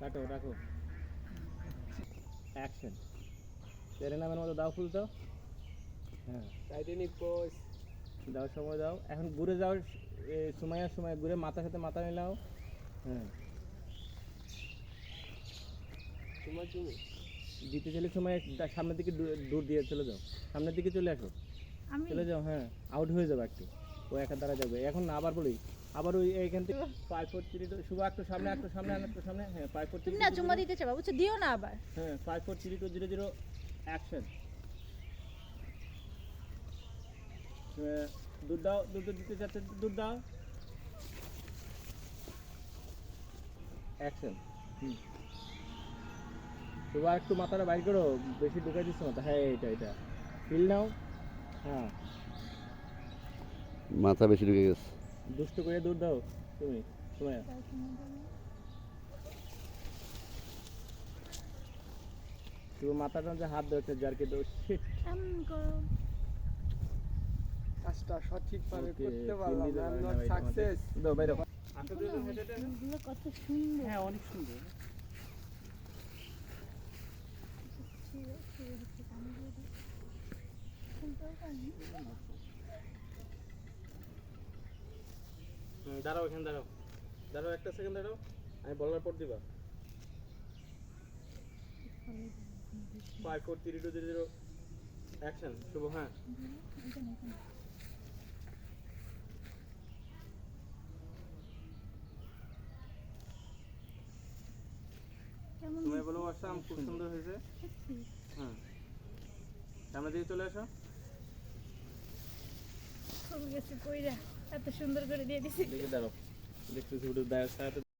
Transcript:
কাটো রাখো। অ্যাকশন তেরে নামের মতো দাও ফুল দাও হ্যাঁ। টাইটানিক পোজ দাও সময় দাও। এখন ঘুরে যাও এ, সময়ের সময়। ঘুরে মাথার সাথে মাথা মিলাও। হ্যাঁ। তোমার তুমি দিতে চলে সময় সামনের দিকে দূর দিয়ে চলে যাও। সামনের দিকে চলে আসো। আমি চলে যাও হ্যাঁ আউট হয়ে যাবে একটু। ও একা দ্বারা যাবে। এখন আবার বলি আবার ওই এইখান থেকে five four three two Shubho একটু সামনে একটু সামনে আর একটু সামনে হ্যাঁ ফাইভ ফোর তুমি না চুম্মা দিতে চাবা বুঝছ? দিও না আবার। হ্যাঁ five four three two zero zero action দুধ দাও দুধ দিতে চাচ্ছে দুধ দাও। অ্যাকশন হুম। শুভ একটু মাথাটা বাইর করো বেশি ঢুকাই দিচ্ছ মাথা হ্যাঁ এটা এটা ফিল নাও। হ্যাঁ। মাথা বেশি ঢুকে গেছে। দুষ্ট করে দুধ দাও তুমি সময়। শুভ মাথাটা যে হাত ধরছে যারকে shit। এমন করো কাজটা সঠিকভাবে করতে পারলাম আই নট সাকসেস দাও বাইরে আচ্ছা হেঁটে ফুলগুলো কত সুন্দর। হ্যাঁ অনেক সুন্দর। ছিল, ছিল হচ্ছে পানি দিয়ে দাও। ফুলটাও পানি। হুম, দাঁড়াও এখানে দাঁড়াও। দাঁড়াও একটা সেকেন্ড দাঁড়াও। আমি বলার পর দিবা। Five four three two zero zero action Shubho হ্যাঁ। তুমি বলো আসাম খুব সুন্দর হয়েছে। হ্যাঁ। সামনে দিকে চলে আসো। ফুল গেছে কইরা এত সুন্দর করে দিয়ে দিছি। দিকে দাঁড়াও দেখতেছি ওটা দাঁড়ায়